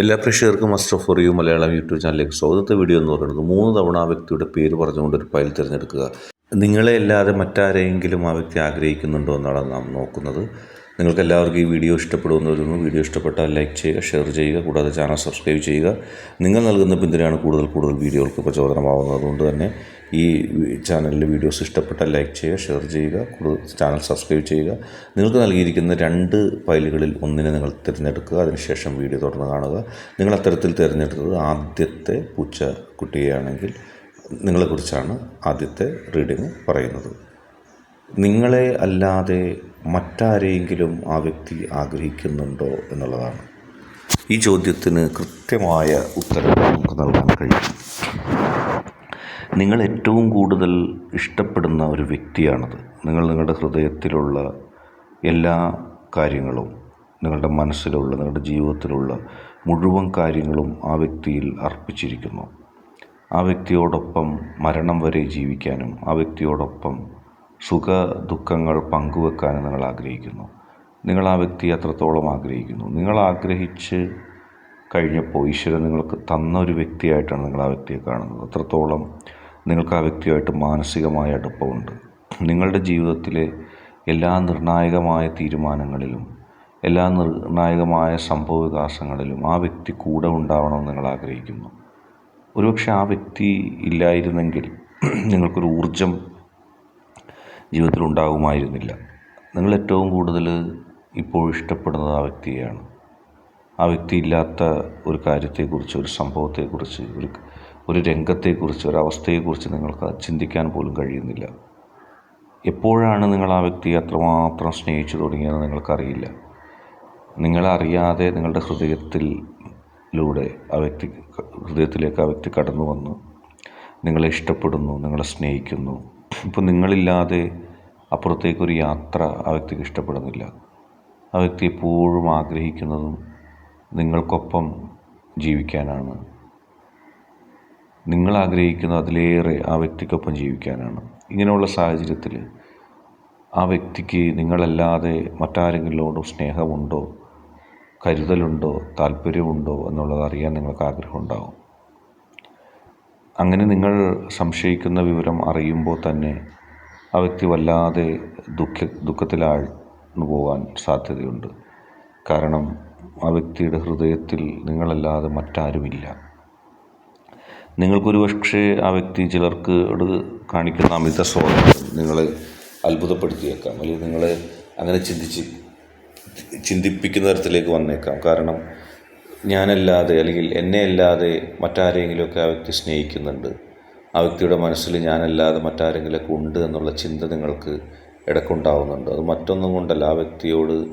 എല്ലാ പ്രേക്ഷകർക്കും master for you Malayalam YouTube ചാനലിലേക്ക് സ്വാഗതത്തെ വീഡിയോ എന്ന് പറയുന്നത് മൂന്ന് തവണ ആ വ്യക്തിയുടെ പേര് പറഞ്ഞുകൊണ്ട് ഒരു ഫയൽ തിരഞ്ഞെടുക്കുക. നിങ്ങളെ അല്ലാതെ മറ്റാരെങ്കിലും ആ വ്യക്തി ആഗ്രഹിക്കുന്നുണ്ടോ എന്നാണ് നാം നോക്കുന്നത്. നിങ്ങൾക്ക് എല്ലാവർക്കും ഈ വീഡിയോ ഇഷ്ടപ്പെടുമെന്ന് വരുന്നു. വീഡിയോ ഇഷ്ടപ്പെട്ടാൽ ലൈക്ക് ചെയ്യുക ഷെയർ ചെയ്യുക കൂടാതെ ചാനൽ സബ്സ്ക്രൈബ് ചെയ്യുക. നിങ്ങൾ നൽകുന്ന പിന്തുണയാണ് കൂടുതൽ കൂടുതൽ വീഡിയോകൾക്ക് പ്രചോദനമാവുന്നത്. അതുകൊണ്ട് തന്നെ ഈ ചാനലിലെ വീഡിയോസ് ഇഷ്ടപ്പെട്ടാൽ ലൈക്ക് ചെയ്യുക ഷെയർ ചെയ്യുക കൂടുതൽ ചാനൽ സബ്സ്ക്രൈബ് ചെയ്യുക. നിങ്ങൾക്ക് നൽകിയിരിക്കുന്ന രണ്ട് ഫയലുകളിൽ ഒന്നിനെ നിങ്ങൾ തിരഞ്ഞെടുക്കുക. അതിനുശേഷം വീഡിയോ തുടർന്ന് കാണുക. നിങ്ങൾ അത്തരത്തിൽ തിരഞ്ഞെടുത്തത് ആദ്യത്തെ പൂച്ച കുട്ടിയാണെങ്കിൽ നിങ്ങളെക്കുറിച്ചാണ് ആദ്യത്തെ റീഡിങ് പറയുന്നത്. നിങ്ങളെ അല്ലാതെ മറ്റാരെയെങ്കിലും ആ വ്യക്തി ആഗ്രഹിക്കുന്നുണ്ടോ എന്നുള്ളതാണ്. ഈ ചോദ്യത്തിന് കൃത്യമായ ഉത്തരം നമുക്ക് നൽകാൻ കഴിയും. നിങ്ങൾ ഏറ്റവും കൂടുതൽ ഇഷ്ടപ്പെടുന്ന ഒരു വ്യക്തിയാണത്. നിങ്ങൾ നിങ്ങളുടെ ഹൃദയത്തിലുള്ള എല്ലാ കാര്യങ്ങളും നിങ്ങളുടെ മനസ്സിലുള്ള നിങ്ങളുടെ ജീവിതത്തിലുള്ള മുഴുവൻ കാര്യങ്ങളും ആ വ്യക്തിയിൽ അർപ്പിച്ചിരിക്കുന്നു. ആ വ്യക്തിയോടൊപ്പം മരണം വരെ ജീവിക്കാനും ആ വ്യക്തിയോടൊപ്പം സുഖ ദുഃഖങ്ങൾ പങ്കുവെക്കാനും നിങ്ങൾ ആഗ്രഹിക്കുന്നു. നിങ്ങൾ ആ വ്യക്തിയെ അത്രത്തോളം ആഗ്രഹിക്കുന്നു. നിങ്ങൾ ആഗ്രഹിച്ച് കഴിഞ്ഞപ്പോൾ ഈശ്വരൻ നിങ്ങൾക്ക് തന്ന ഒരു വ്യക്തിയായിട്ടാണ് നിങ്ങൾ ആ വ്യക്തിയെ കാണുന്നത്. അത്രത്തോളം നിങ്ങൾക്ക് ആ വ്യക്തിയുമായിട്ട് മാനസികമായ അടുപ്പമുണ്ട്. നിങ്ങളുടെ ജീവിതത്തിലെ എല്ലാ നിർണായകമായ തീരുമാനങ്ങളിലും എല്ലാ നിർണായകമായ സംഭവ വികാസങ്ങളിലും ആ വ്യക്തി കൂടെ ഉണ്ടാവണമെന്ന് നിങ്ങൾ ആഗ്രഹിക്കുന്നു. ഒരുപക്ഷെ ആ വ്യക്തി ഇല്ലായിരുന്നെങ്കിൽ നിങ്ങൾക്കൊരു ഊർജം ജീവിതത്തിൽ ഉണ്ടാകുമായിരുന്നില്ല നിങ്ങൾ ഏറ്റവും കൂടുതൽ ഇപ്പോൾ ഇഷ്ടപ്പെടുന്നത് ആ വ്യക്തിയെയാണ്. ആ വ്യക്തി ഇല്ലാത്ത ഒരു കാര്യത്തെക്കുറിച്ച് ഒരു സംഭവത്തെക്കുറിച്ച് ഒരു ഒരു രംഗത്തെക്കുറിച്ച് ഒരു അവസ്ഥയെക്കുറിച്ച് നിങ്ങൾക്ക് ചിന്തിക്കാൻ പോലും കഴിയുന്നില്ല. എപ്പോഴാണ് നിങ്ങൾ ആ വ്യക്തിയെ അത്രമാത്രം സ്നേഹിച്ചു തുടങ്ങിയതെന്ന് നിങ്ങൾക്കറിയില്ല. നിങ്ങളറിയാതെ നിങ്ങളുടെ ഹൃദയത്തിലൂടെ ആ വ്യക്തി ഹൃദയത്തിലേക്ക് ആ വ്യക്തി കടന്നു വന്നു നിങ്ങളെ ഇഷ്ടപ്പെടുന്നു നിങ്ങളെ സ്നേഹിക്കുന്നു. ഇപ്പോൾ നിങ്ങളില്ലാതെ അപ്പുറത്തേക്കൊരു യാത്ര ആ വ്യക്തിക്ക് ഇഷ്ടപ്പെടുന്നില്ല. ആ വ്യക്തി എപ്പോഴും ആഗ്രഹിക്കുന്നതും നിങ്ങൾക്കൊപ്പം ജീവിക്കാനാണ്. നിങ്ങൾ ആഗ്രഹിക്കുന്ന അതിലേറെ ആ വ്യക്തിക്കൊപ്പം ജീവിക്കാനാണ്. ഇങ്ങനെയുള്ള സാഹചര്യത്തിൽ ആ വ്യക്തിക്ക് നിങ്ങളല്ലാതെ മറ്റാരെങ്കിലോടും സ്നേഹമുണ്ടോ കരുതലുണ്ടോ താല്പര്യമുണ്ടോ എന്നുള്ളത് അറിയാൻ നിങ്ങൾക്ക് ആഗ്രഹമുണ്ടാകും അങ്ങനെ നിങ്ങൾ സംശയിക്കുന്ന വിവരം അറിയുമ്പോൾ തന്നെ ആ വ്യക്തി വല്ലാതെ ദുഃഖ ദുഃഖത്തിലാഴ്ന്നു പോകാൻ സാധ്യതയുണ്ട്. കാരണം ആ വ്യക്തിയുടെ ഹൃദയത്തിൽ നിങ്ങളല്ലാതെ മറ്റാരുമില്ല. നിങ്ങൾക്കൊരു പക്ഷേ ആ വ്യക്തി ചിലർക്ക് കാണിക്കുന്ന അമിത സ്വാതന്ത്ര്യം നിങ്ങളെ അത്ഭുതപ്പെടുത്തിയേക്കാം. അല്ലെങ്കിൽ നിങ്ങളെ അങ്ങനെ ചിന്തിച്ച് ചിന്തിപ്പിക്കുന്ന തരത്തിലേക്ക് വന്നേക്കാം. കാരണം ഞാനല്ലാതെ അല്ലെങ്കിൽ എന്നെ അല്ലാതെ മറ്റാരെങ്കിലുമൊക്കെ ആ വ്യക്തി സ്നേഹിക്കുന്നുണ്ട്. ആ വ്യക്തിയുടെ മനസ്സിൽ ഞാനല്ലാതെ മറ്റാരെങ്കിലുമൊക്കെ ഉണ്ട് എന്നുള്ള ചിന്ത നിങ്ങൾക്ക് ഇടക്കുണ്ടാവുന്നുണ്ട്. അത് മറ്റൊന്നും കൊണ്ടല്ല. ആ വ്യക്തിയോട്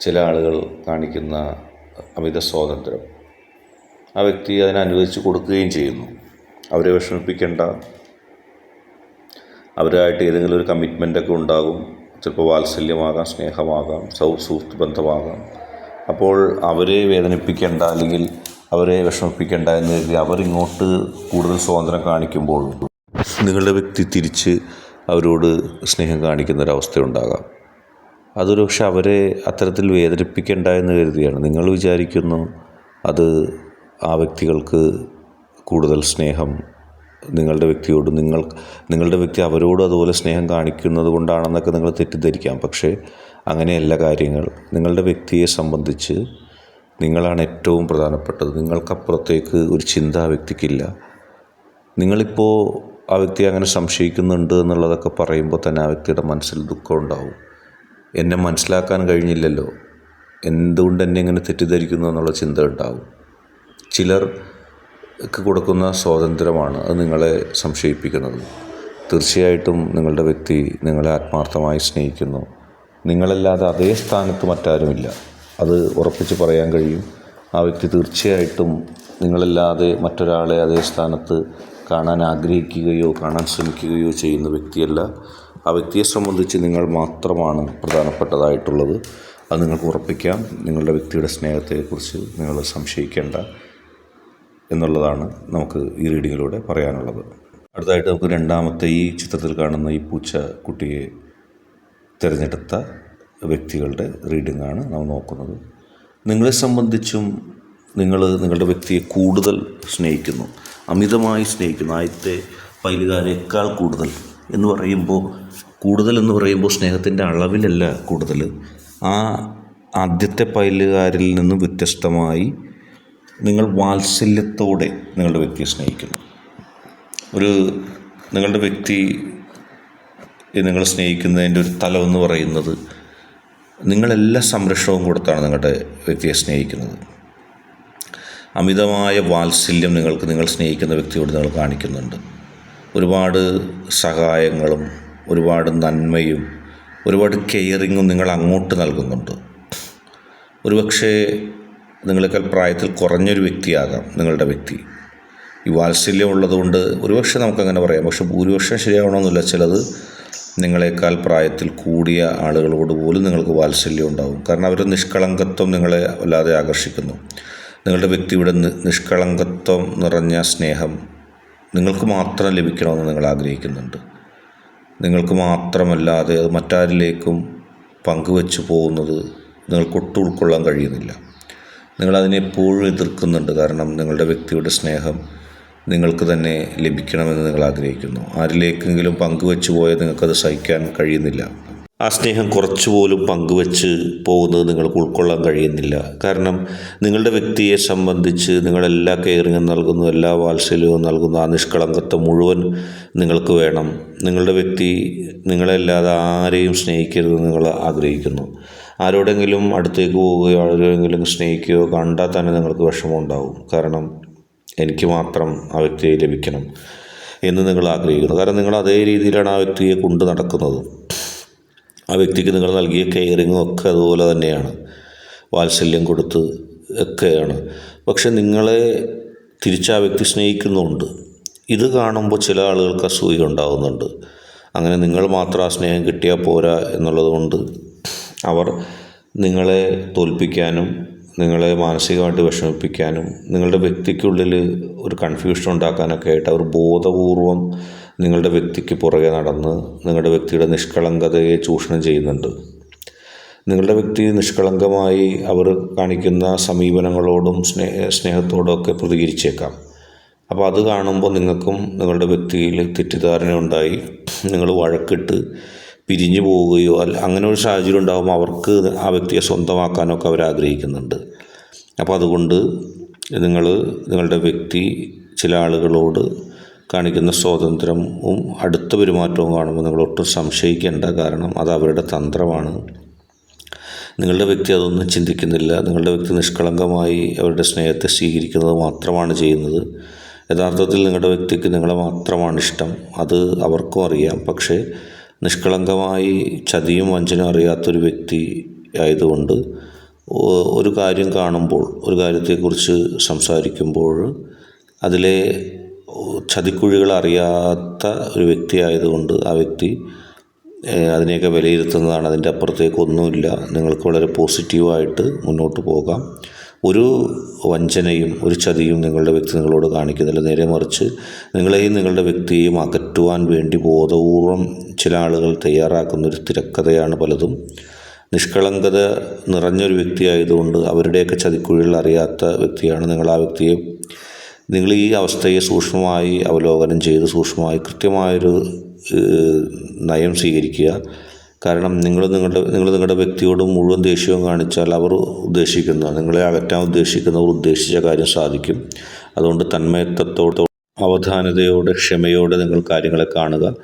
ചില ആളുകൾ കാണിക്കുന്ന അമിത സ്വാതന്ത്ര്യം. ആ വ്യക്തി അതിനെ അനുവദിച്ച് കൊടുക്കുകയും ചെയ്യുന്നു. അവരെ വിഷമിപ്പിക്കേണ്ട. അവരായിട്ട് ഏതെങ്കിലും ഒരു കമ്മിറ്റ്മെന്റൊക്കെ ഉണ്ടാകും. ചിലപ്പോൾ വാത്സല്യമാകാം സ്നേഹമാകാം സൗ സുഹൃത്ത് ബന്ധമാകാം. അപ്പോൾ അവരെ വേദനിപ്പിക്കേണ്ട അല്ലെങ്കിൽ അവരെ വിഷമിപ്പിക്കേണ്ട എന്ന് കരുതി അവരിങ്ങോട്ട് കൂടുതൽ സ്വാതന്ത്ര്യം കാണിക്കുമ്പോൾ നിങ്ങളുടെ വ്യക്തി തിരിച്ച് അവരോട് സ്നേഹം കാണിക്കുന്ന ഒരവസ്ഥയുണ്ടാകാം അതൊരു പക്ഷെ അവരെ അത്തരത്തിൽ വേദനിപ്പിക്കേണ്ട എന്ന് കരുതിയാണ്. നിങ്ങൾ വിചാരിക്കുന്നു അത് ആ വ്യക്തികൾക്ക് കൂടുതൽ സ്നേഹം നിങ്ങളുടെ വ്യക്തിയോട് നിങ്ങൾ നിങ്ങളുടെ വ്യക്തി അവരോട് അതുപോലെ സ്നേഹം കാണിക്കുന്നത് കൊണ്ടാണെന്നൊക്കെ നിങ്ങൾ തെറ്റിദ്ധരിക്കാം. പക്ഷേ അങ്ങനെയല്ല കാര്യങ്ങൾ നിങ്ങളുടെ വ്യക്തിയെ സംബന്ധിച്ച് നിങ്ങളാണ് ഏറ്റവും പ്രധാനപ്പെട്ടത്. നിങ്ങൾക്കപ്പുറത്തേക്ക് ഒരു ചിന്ത ആ വ്യക്തിക്കില്ല. നിങ്ങളിപ്പോൾ ആ വ്യക്തി അങ്ങനെ സംശയിക്കുന്നുണ്ട് എന്നുള്ളതൊക്കെ പറയുമ്പോൾ തന്നെ ആ വ്യക്തിയുടെ മനസ്സിൽ ദുഃഖം ഉണ്ടാവും. എന്നെ മനസ്സിലാക്കാൻ കഴിഞ്ഞില്ലല്ലോ. എന്തുകൊണ്ട് എന്നെ ഇങ്ങനെ തെറ്റിദ്ധരിക്കുന്നു എന്നുള്ള ചിന്ത ഉണ്ടാവും. ചിലർക്ക് കൊടുക്കുന്ന സ്വാതന്ത്ര്യമാണ് അത് നിങ്ങളെ സംശയിപ്പിക്കുന്നത്. തീർച്ചയായിട്ടും നിങ്ങളുടെ വ്യക്തി നിങ്ങളെ ആത്മാർത്ഥമായി സ്നേഹിക്കുന്നു. നിങ്ങളല്ലാതെ അതേ സ്ഥാനത്ത് മറ്റാരുമില്ല. അത് ഉറപ്പിച്ച് പറയാൻ കഴിയും. ആ വ്യക്തി തീർച്ചയായിട്ടും നിങ്ങളല്ലാതെ മറ്റൊരാളെ അതേ സ്ഥാനത്ത് കാണാൻ ആഗ്രഹിക്കുകയോ കാണാൻ ശ്രമിക്കുകയോ ചെയ്യുന്ന വ്യക്തിയല്ല. ആ വ്യക്തിയെ സംബന്ധിച്ച് നിങ്ങൾ മാത്രമാണ് പ്രധാനപ്പെട്ടതായിട്ടുള്ളത്. അത് നിങ്ങൾക്ക് ഉറപ്പിക്കാം. നിങ്ങളുടെ വ്യക്തിയുടെ സ്നേഹത്തെക്കുറിച്ച് നിങ്ങൾ സംശയിക്കേണ്ട എന്നുള്ളതാണ് നമുക്ക് ഈ റീഡിങ്ങിലൂടെ പറയാനുള്ളത്. അടുത്തായിട്ട് നമുക്ക് രണ്ടാമത്തെ ഈ ചിത്രത്തിൽ കാണുന്ന ഈ പൂച്ച കുട്ടിയെ തിരഞ്ഞെടുത്ത വ്യക്തികളുടെ റീഡിങ്ങാണ് നാം നോക്കുന്നത്. നിങ്ങളെ സംബന്ധിച്ചും നിങ്ങൾ നിങ്ങളുടെ വ്യക്തിയെ കൂടുതൽ സ്നേഹിക്കുന്നു. അമിതമായി സ്നേഹിക്കുന്നു. ആദ്യത്തെ പൈലുകാരേക്കാൾ കൂടുതൽ എന്ന് പറയുമ്പോൾ കൂടുതൽ എന്ന് പറയുമ്പോൾ സ്നേഹത്തിന്റെ അളവിലല്ല കൂടുതൽ. ആ ആദ്യത്തെ പൈലുകാരിൽ നിന്നും വ്യത്യസ്തമായി നിങ്ങൾ വാത്സല്യത്തോടെ നിങ്ങളുടെ വ്യക്തിയെ സ്നേഹിക്കുന്നു. ഒരു നിങ്ങളുടെ വ്യക്തി നിങ്ങൾ സ്നേഹിക്കുന്നതിന്റെ ഒരു തലം എന്ന് പറയുന്നത് നിങ്ങളെല്ലാ സംരക്ഷണവും കൊടുത്താണ് നിങ്ങളുടെ വ്യക്തിയെ സ്നേഹിക്കുന്നത്. അമിതമായ വാത്സല്യം നിങ്ങൾക്ക് നിങ്ങൾ സ്നേഹിക്കുന്ന വ്യക്തിയോട് നിങ്ങൾ കാണിക്കുന്നുണ്ട്. ഒരുപാട് സഹായങ്ങളും ഒരുപാട് നന്മയും ഒരുപാട് കെയറിങ്ങും നിങ്ങൾ അങ്ങോട്ട് നൽകുന്നുണ്ട്. ഒരുപക്ഷെ നിങ്ങളെക്കാൾ പ്രായത്തിൽ കുറഞ്ഞൊരു വ്യക്തിയാകാം നിങ്ങളുടെ വ്യക്തി. ഈ വാത്സല്യം ഉള്ളതുകൊണ്ട് ഒരുപക്ഷെ നമുക്കങ്ങനെ പറയാം. പക്ഷെ ഭൂരിപക്ഷം ശരിയാവണമെന്നില്ല. ചിലത് നിങ്ങളെക്കാൾ പ്രായത്തിൽ കൂടിയ ആളുകളോട് പോലും നിങ്ങൾക്ക് വാത്സല്യം ഉണ്ടാകും കാരണം അവരുടെ നിഷ്കളങ്കത്വം നിങ്ങളെ വല്ലാതെ ആകർഷിക്കുന്നു. നിങ്ങളുടെ വ്യക്തിയുടെ നിഷ്കളങ്കത്വം നിറഞ്ഞ സ്നേഹം നിങ്ങൾക്ക് മാത്രം ലഭിക്കണമെന്ന് നിങ്ങൾ ആഗ്രഹിക്കുന്നുണ്ട്. നിങ്ങൾക്ക് മാത്രമല്ലാതെ അത് മറ്റാരിലേക്കും പങ്കുവെച്ചു പോകുന്നത് നിങ്ങൾക്ക് ഒട്ടും ഉൾക്കൊള്ളാൻ കഴിയുന്നില്ല. നിങ്ങളതിനെപ്പോഴും എതിർക്കുന്നുണ്ട്. കാരണം നിങ്ങളുടെ വ്യക്തിയുടെ സ്നേഹം നിങ്ങൾക്ക് തന്നെ ലഭിക്കണമെന്ന് നിങ്ങൾ ആഗ്രഹിക്കുന്നു. ആരിലേക്കെങ്കിലും പങ്കുവെച്ച് പോയാൽ നിങ്ങൾക്കത് സഹിക്കാൻ കഴിയുന്നില്ല. ആ സ്നേഹം കുറച്ചുപോലും പങ്കുവെച്ച് പോകുന്നത് നിങ്ങൾക്ക് ഉൾക്കൊള്ളാൻ കഴിയുന്നില്ല. കാരണം നിങ്ങളുടെ വ്യക്തിയെ സംബന്ധിച്ച് നിങ്ങളെല്ലാ കെയറിങ്ങും നൽകുന്നു എല്ലാ വാത്സല്യവും നൽകുന്നു. ആ നിഷ്കളങ്കത്വം മുഴുവൻ നിങ്ങൾക്ക് വേണം. നിങ്ങളുടെ വ്യക്തി നിങ്ങളല്ലാതെ ആരെയും സ്നേഹിക്കരുത് നിങ്ങൾ ആഗ്രഹിക്കുന്നു. ആരോടെങ്കിലും അടുത്തേക്ക് പോവുകയോ ആരോടെങ്കിലും സ്നേഹിക്കുകയോ കണ്ടാൽ തന്നെ നിങ്ങൾക്ക് വിഷമം ഉണ്ടാവും. കാരണം എനിക്ക് മാത്രം ആ വ്യക്തിയെ ലഭിക്കണം എന്ന് നിങ്ങൾ ആഗ്രഹിക്കുന്നു. കാരണം നിങ്ങൾ അതേ രീതിയിലാണ് ആ വ്യക്തിയെ കൊണ്ട് നടക്കുന്നത്. ആ വ്യക്തിക്ക് നിങ്ങൾ നൽകിയ കെയറിങ്ങും ഒക്കെ അതുപോലെ തന്നെയാണ്. വാത്സല്യം കൊടുത്ത് ഒക്കെയാണ്. പക്ഷെ നിങ്ങളെ തിരിച്ച് ആ വ്യക്തി സ്നേഹിക്കുന്നുണ്ട്. ഇത് കാണുമ്പോൾ ചില ആളുകൾക്ക് അസൂയ ഉണ്ടാകുന്നുണ്ട് അങ്ങനെ നിങ്ങൾ മാത്രം ആ സ്നേഹം കിട്ടിയാൽ പോരാ എന്നുള്ളത് കൊണ്ട് അവർ നിങ്ങളെ തോൽപ്പിക്കാനും നിങ്ങളെ മാനസികമായിട്ട് വിഷമിപ്പിക്കാനും നിങ്ങളുടെ വ്യക്തിക്കുള്ളിൽ ഒരു കൺഫ്യൂഷൻ ഉണ്ടാക്കാനൊക്കെ ആയിട്ട് അവർ ബോധപൂർവം നിങ്ങളുടെ വ്യക്തിക്ക് പുറകെ നടന്ന് നിങ്ങളുടെ വ്യക്തിയുടെ നിഷ്കളങ്കതയെ ചൂഷണം ചെയ്യുന്നുണ്ട്. നിങ്ങളുടെ വ്യക്തി നിഷ്കളങ്കമായി അവർ കാണിക്കുന്ന സമീപനങ്ങളോടും സ്നേഹ സ്നേഹത്തോടും ഒക്കെ പ്രതികരിച്ചേക്കാം. അപ്പോൾ അത് കാണുമ്പോൾ നിങ്ങൾക്കും നിങ്ങളുടെ വ്യക്തിയിൽ തെറ്റിദ്ധാരണ ഉണ്ടായി നിങ്ങൾ വഴക്കിട്ട് പിരിഞ്ഞു പോവുകയോ അല്ല അങ്ങനെ ഒരു സാഹചര്യം ഉണ്ടാകുമ്പോൾ അവർക്ക് ആ വ്യക്തിയെ സ്വന്തമാക്കാനൊക്കെ അവർ ആഗ്രഹിക്കുന്നുണ്ട്. അപ്പോൾ അതുകൊണ്ട് നിങ്ങൾ നിങ്ങളുടെ വ്യക്തി ചില ആളുകളോട് കാണിക്കുന്ന സ്വാതന്ത്ര്യവും അടുത്ത പെരുമാറ്റവും കാണുമ്പോൾ നിങ്ങൾ ഒട്ടും സംശയിക്കേണ്ട കാരണം അത് അവരുടെ തന്ത്രമാണ്. നിങ്ങളുടെ വ്യക്തി അതൊന്നും ചിന്തിക്കുന്നില്ല. നിങ്ങളുടെ വ്യക്തി നിഷ്കളങ്കമായി അവരുടെ സ്നേഹത്തെ സ്വീകരിക്കുന്നത് മാത്രമാണ് ചെയ്യുന്നത്. യഥാർത്ഥത്തിൽ നിങ്ങളുടെ വ്യക്തിക്ക് നിങ്ങളെ മാത്രമാണ് ഇഷ്ടം. അത് അവർക്കും അറിയാം. പക്ഷേ നിഷ്കളങ്കമായി ചതിയും വഞ്ചനയും അറിയാത്തൊരു വ്യക്തി ആയതുകൊണ്ട് ഒരു കാര്യം കാണുമ്പോൾ ഒരു കാര്യത്തെക്കുറിച്ച് സംസാരിക്കുമ്പോൾ അതിലെ ചതിക്കുഴികൾ അറിയാത്ത ഒരു വ്യക്തി ആയതുകൊണ്ട് ആ വ്യക്തി അതിനെയൊക്കെ വിലയിരുത്തുന്നതാണ്. അതിന്റെ അപ്പുറത്തേക്ക് ഒന്നുമില്ല. നിങ്ങൾക്ക് വളരെ പോസിറ്റീവായിട്ട് മുന്നോട്ട് പോകാം. ഒരു വഞ്ചനയും ഒരു ചതിയും നിങ്ങളുടെ വ്യക്തി നിങ്ങളോട് കാണിക്കുന്നില്ല. നേരെ മറിച്ച് നിങ്ങളെയും നിങ്ങളുടെ വ്യക്തിയെയും അകറ്റുവാൻ വേണ്ടി ബോധപൂർവം ചില ആളുകൾ തയ്യാറാക്കുന്ന ഒരു തിരക്കഥയാണ് പലതും. നിഷ്കളങ്കത നിറഞ്ഞൊരു വ്യക്തിയായതുകൊണ്ട് അവരുടെയൊക്കെ ചതിക്കുഴികൾ അറിയാത്ത വ്യക്തിയാണ് നിങ്ങൾ. ആ വ്യക്തിയെ നിങ്ങൾ ഈ അവസ്ഥയെ സൂക്ഷ്മമായി അവലോകനം ചെയ്ത് സൂക്ഷ്മമായി കൃത്യമായൊരു നയം സ്വീകരിക്കുക. കാരണം നിങ്ങൾ നിങ്ങളുടെ നിങ്ങൾ നിങ്ങളുടെ വ്യക്തിയോട് മുഴുവൻ ദേഷ്യവും കാണിച്ചാൽ അവർ ഉദ്ദേശിക്കുന്ന. നിങ്ങളെ അകറ്റാൻ ഉദ്ദേശിക്കുന്നവർ ഉദ്ദേശിച്ച കാര്യം സാധിക്കും. അതുകൊണ്ട് തന്മയത്വത്തോടെ അവധാനതയോടെ ക്ഷമയോടെ നിങ്ങൾ കാര്യങ്ങളെ കാണുക.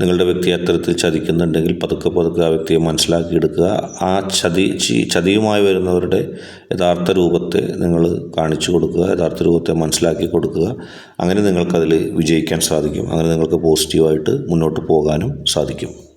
നിങ്ങളുടെ വ്യക്തി അത്തരത്തിൽ ചതിക്കുന്നുണ്ടെങ്കിൽ പതുക്കെ പതുക്കെ ആ വ്യക്തിയെ മനസ്സിലാക്കിയെടുക്കുക ആ ചതി ചതിയുമായി വരുന്നവരുടെ യഥാർത്ഥ രൂപത്തെ നിങ്ങൾ കാണിച്ചു കൊടുക്കുക യഥാർത്ഥ രൂപത്തെ മനസ്സിലാക്കി കൊടുക്കുക. അങ്ങനെ നിങ്ങൾക്കതിൽ വിജയിക്കാൻ സാധിക്കും. അങ്ങനെ നിങ്ങൾക്ക് പോസിറ്റീവായിട്ട് മുന്നോട്ട് പോകാനും സാധിക്കും.